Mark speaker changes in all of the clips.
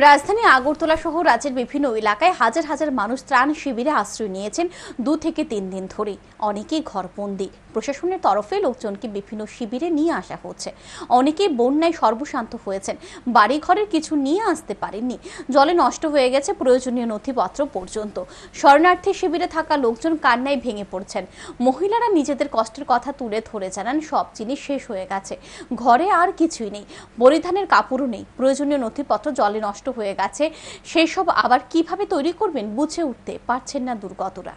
Speaker 1: রাজধানী আগরতলা সহ রাজ্যের বিভিন্ন এলাকায় হাজার হাজার মানুষ ত্রাণ শিবিরে আশ্রয় নিয়েছেন দু থেকে তিন দিন ধরে অনেকেই ঘরবন্দি। প্রশাসনের তরফে লোকজনকে বিভিন্ন শিবিরে নিয়ে আসা হচ্ছে। অনেকেই বন্যায় সর্বশান্ত হয়েছেন। বাড়ি ঘরের কিছু নিয়ে আসতে পারেননি। জলে নষ্ট হয়ে গেছে প্রয়োজনীয় নথিপত্র পর্যন্ত। শরণার্থী শিবিরে থাকা লোকজন কান্নায় ভেঙে পড়ছেন। মহিলারা নিজেদের কষ্টের কথা তুলে ধরে জানান, সব জিনিস শেষ হয়ে গেছে। ঘরে আর কিছুই নেই। পরিধানের কাপড়ও নেই। প্রয়োজনীয় নথিপত্র জলে নষ্ট হয়ে গেছে। সেই সব আবার কীভাবে তৈরি করবেন বুঝে উঠতে পারছেন না দুর্গতরা।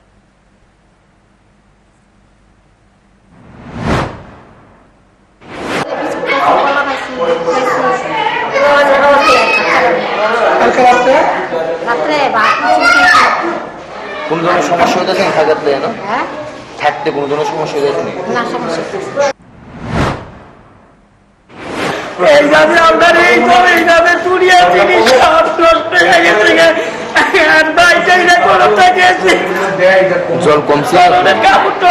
Speaker 2: কোন ধরনের সমস্যা হইতেছে না থাকাতে না?
Speaker 3: হ্যাঁ?
Speaker 2: থাকতে কোনো ধরনের সমস্যা হইতেছে না
Speaker 3: না সমস্যা
Speaker 4: এইভাবে আপনার এই সব এইভাবে চুরিয়ে জিনিস সব নষ্ট হয়ে গেছে গে। আর বাইরে না কোনো গেছে
Speaker 2: জল কমছে।
Speaker 4: কাপড় তো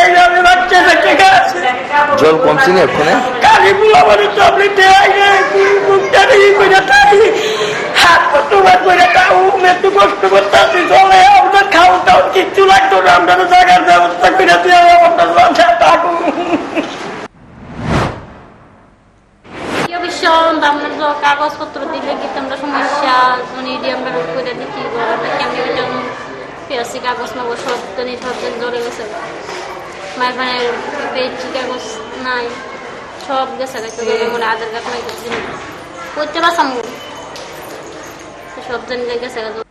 Speaker 4: এইভাবে বাচ্চা বাচ্চা গেছে।
Speaker 2: জল কমছে না ওখানে
Speaker 4: কালি বুলা মানে চাপড়ি দেয় গে মুখটা নেই করে তাই হাত তোমার করে তাও একটু কষ্ট করতে চলে আপনার খাওয়া টাও কিচ্ছু লাগতো না আপনার জায়গার
Speaker 5: অবশ্য আমরা তো কাগজপত্র দিলে কি তোমরা সমস্যা? মানে এটি আমরা করে দিচ্ছি আমরা কেমনি এটা পেয়েছি কাগজ নিয়ে সব দিন ধরে গেছে। মায়ের মানে পেয়েছি কাগজ? নাই। সব গেছে গেছে ধরে আধার কার্ড নাই করতে পারছি সব দিন গেছে গেছে